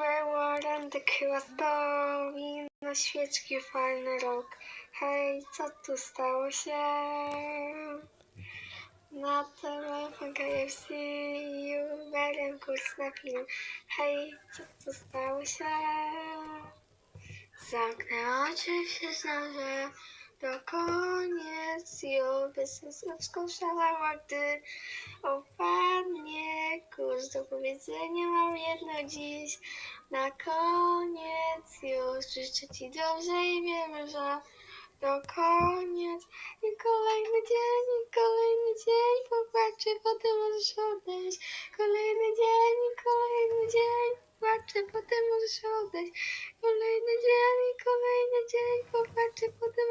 Randek chyba stoi na świeczki fajny rok. Hej, co tu stało się? Na telefon KFC i Uberem kurs na film. Hej, co tu stało się? Zamknę oczy, przyznam, że to koniec już wysoko szalała, gdy opadnie Cóż do powiedzenia mam jedno dziś. Na koniec już życzę Ci dobrze i wiemy, że to koniec. I kolejny dzień, i kolejny dzień. Popatrzę, potem możesz odejść. Kolejny dzień, i kolejny dzień. Popatrzę, potem możesz odejść. Kolejny dzień, i kolejny dzień. Popatrzę, potem